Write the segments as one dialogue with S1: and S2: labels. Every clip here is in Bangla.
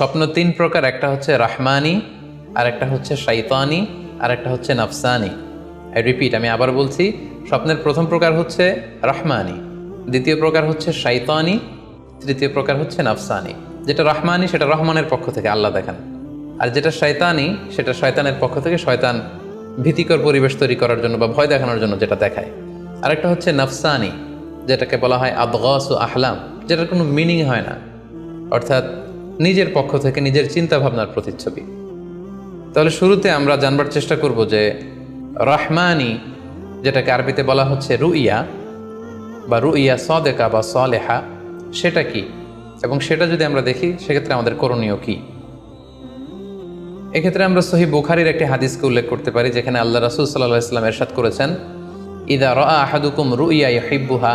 S1: স্বপ্ন তিন প্রকার, একটা হচ্ছে রাহমানি আর একটা হচ্ছে শাইতানি আর একটা হচ্ছে নাফসানি। আই রিপিট আমি আবার বলছি, স্বপ্নের প্রথম প্রকার হচ্ছে রাহমানি, দ্বিতীয় প্রকার হচ্ছে শাইতানি, তৃতীয় প্রকার হচ্ছে নাফসানি। যেটা রহমানি, সেটা রহমানের পক্ষ থেকে, আল্লাহ দেখান। আর যেটা শয়তানি সেটা শয়তানের পক্ষ থেকে শয়তান ভীতিকর পরিবেশ তৈরি করার জন্য বা ভয় দেখানোর জন্য যেটা দেখায়। আরেকটা হচ্ছে নাফসানি, যেটাকে বলা হয় আদগাস ও আহলাম, যেটার কোনো মিনিং হয় না। অর্থাৎ নিজের পক্ষ থেকে নিজের চিন্তা ভাবনার প্রতিচ্ছবি। তাহলে শুরুতে আমরা জানবার চেষ্টা করব যে রহমানি, যেটাকে আরবিতে বলা হচ্ছে রুইয়া, বা রুইয়া সদেকা বা সলেহা, সেটা কি? এবং সেটা যদি আমরা দেখি, সেক্ষেত্রে আমাদের করণীয় কি? এক্ষেত্রে আমরা সহি বুখারির একটি হাদিসকে উল্লেখ করতে পারি, যেখানে আল্লাহ রাসুল সাল্লাহ ইসলাম এরশাদ করেছেন, ইদা রা আহাদুকুম রুইয়া ইহিব্বুহা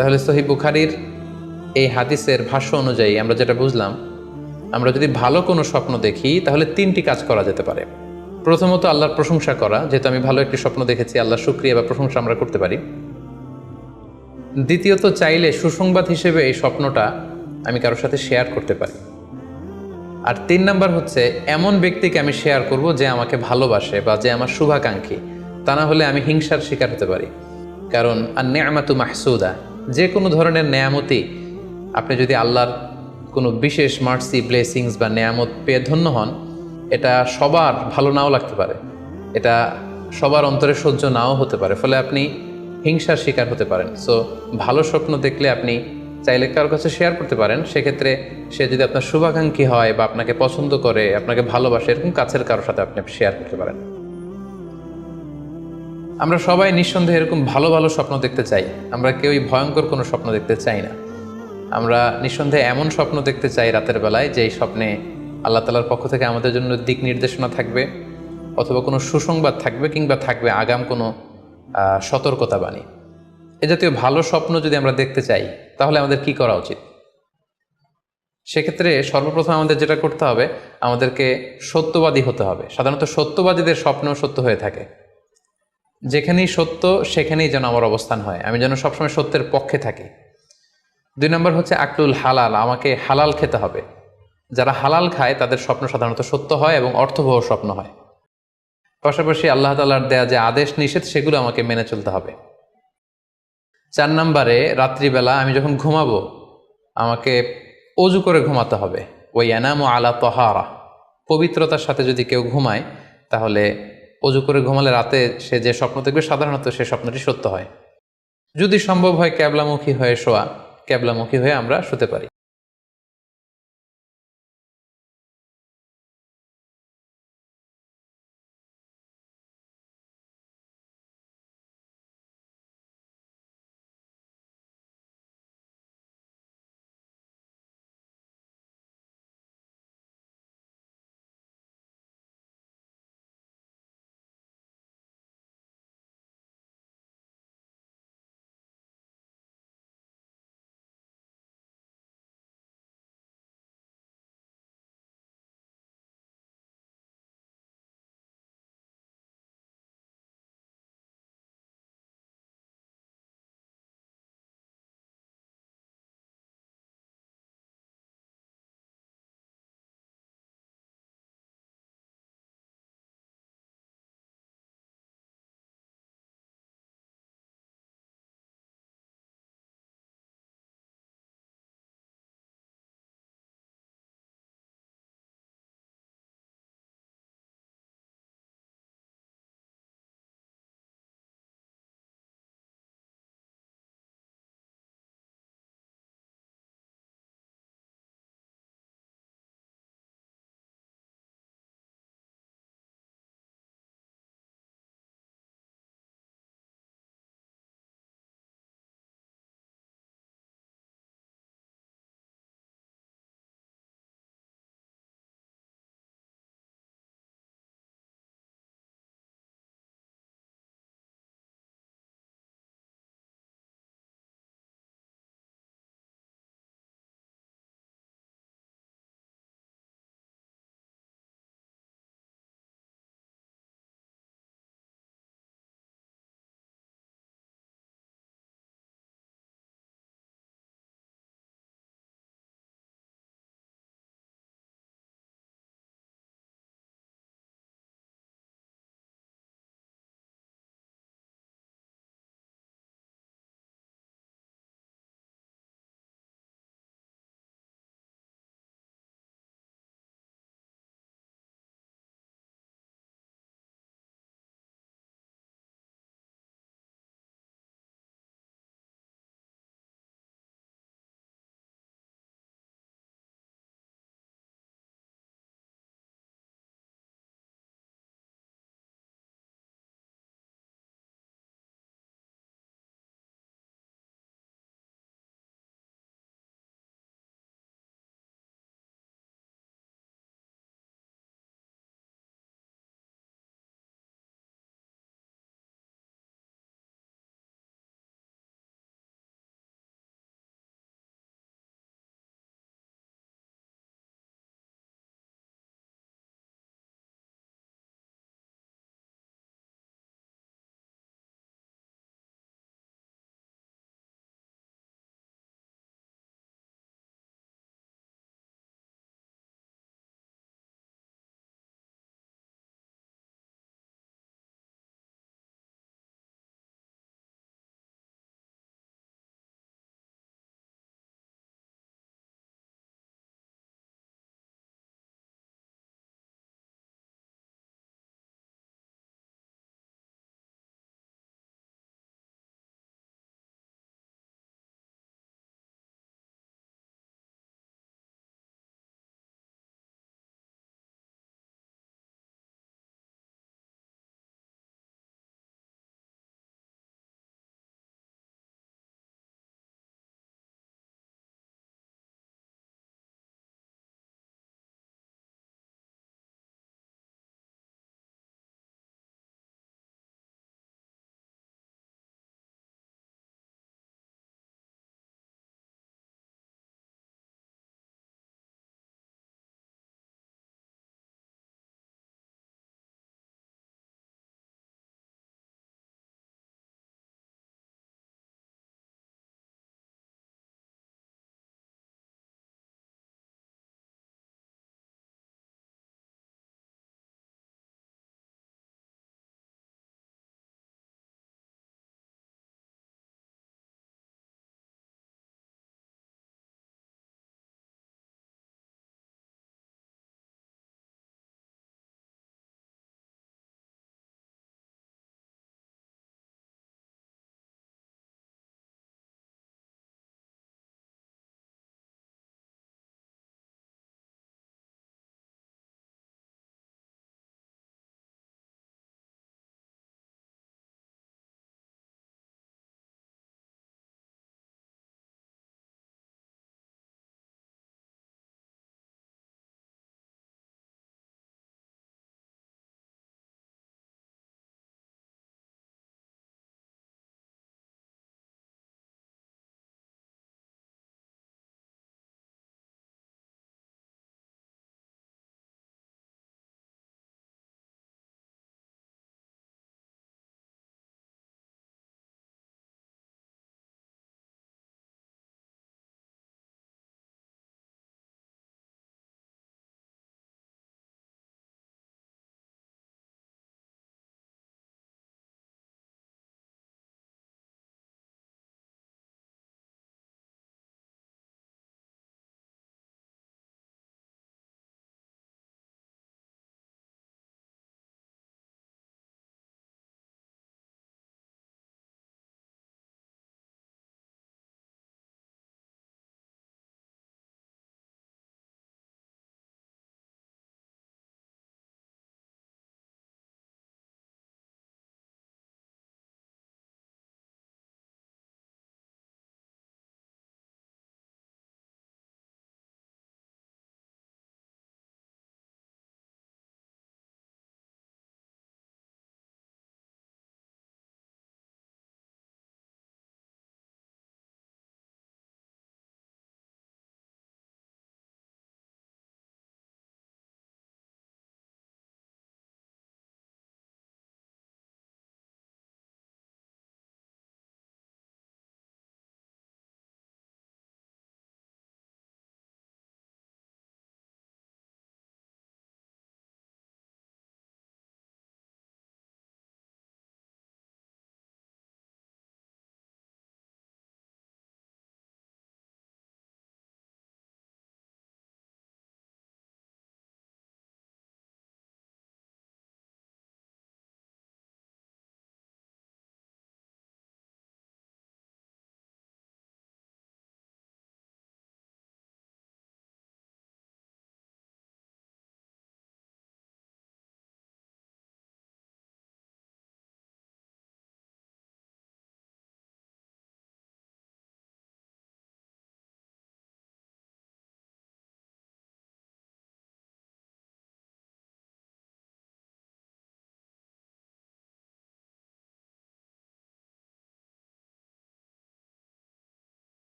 S1: তাহলে সহি বুখারির এই হাদিসের ভাষ্য অনুযায়ী আমরা যেটা বুঝলাম, আমরা যদি ভালো কোনো স্বপ্ন দেখি, তাহলে তিনটি কাজ করা যেতে পারে। প্রথমত আল্লাহর প্রশংসা করা, যেহেতু আমি ভালো একটি স্বপ্ন দেখেছি আল্লাহ শুক্রিয়া বা প্রশংসা আমরা করতে পারি। দ্বিতীয়ত, চাইলে সুসংবাদ হিসেবে এই স্বপ্নটা আমি কারোর সাথে শেয়ার করতে পারি। আর তিন নাম্বার হচ্ছে, এমন ব্যক্তিকে আমি শেয়ার করব যে আমাকে ভালোবাসে বা যে আমার শুভাকাঙ্ক্ষী। তা না হলে আমি হিংসার শিকার হতে পারি। কারণ আর নেয়ামাতু মাহসুদা যে কোনো ধরনের নেয়ামতি, আপনি যদি আল্লাহর কোনো বিশেষ মার্সি ব্লেসিংস বা নেয়ামত পেয়ে ধন্য হন, এটা সবার ভালো নাও লাগতে পারে। এটা সবার অন্তরে সহ্য নাও হতে পারে, ফলে আপনি হিংসার শিকার হতে পারেন। সো ভালো স্বপ্ন দেখলে আপনি চাইলে কারোর কাছে শেয়ার করতে পারেন। সেক্ষেত্রে সে যদি আপনার শুভাকাঙ্ক্ষী হয় বা আপনাকে পছন্দ করে, আপনাকে ভালোবাসে, এরকম কাছের কারোর সাথে আপনি শেয়ার করতে পারেন। আমরা সবাই নিঃসন্দেহে এরকম ভালো ভালো স্বপ্ন দেখতে চাই। আমরা কেউই ভয়ঙ্কর কোনো স্বপ্ন দেখতে চাই না। আমরা নিঃসন্দেহে এমন স্বপ্ন দেখতে চাই রাতের বেলায় যে এই স্বপ্নে আল্লাহ তালার পক্ষ থেকে আমাদের জন্য দিক নির্দেশনা থাকবে অথবা কোনো সুসংবাদ থাকবে কিংবা থাকবে আগাম কোনো সতর্কতা বাণী এ জাতীয় ভালো স্বপ্ন যদি আমরা দেখতে চাই, তাহলে আমাদের কি করা উচিত? সেক্ষেত্রে সর্বপ্রথম আমাদের যেটা করতে হবে, আমাদেরকে সত্যবাদী হতে হবে। সাধারণত সত্যবাদীদের স্বপ্ন সত্য হয়ে থাকে। যেখানেই সত্য, সেখানেই যেন আমার অবস্থান হয়। আমি যেন সবসময় সত্যের পক্ষে থাকি। দুই নম্বর হচ্ছে আকলুল হালাল, আমাকে হালাল খেতে হবে। যারা হালাল খায়, তাদের স্বপ্ন সাধারণত সত্য হয় এবং অর্থবহ স্বপ্ন হয়। পাশাপাশি আল্লাহ তালার দেয়া যে আদেশ নিষেধ, সেগুলো আমাকে মেনে চলতে হবে। চার নম্বরে, রাত্রিবেলা আমি যখন ঘুমাবো, আমাকে অজু করে ঘুমাতে হবে। ওই এনামো আলা তহারা। পবিত্রতার সাথে যদি কেউ ঘুমায়, তাহলে অজু করে ঘুমালে রাতে সে যে স্বপ্ন দেখবে, সাধারণত সে স্বপ্নটি সত্য হয়। যদি সম্ভব হয় ক্যাবলামুখী হয়ে শোয়া, ক্যাবলামুখী হয়ে আমরা শুতে পারি।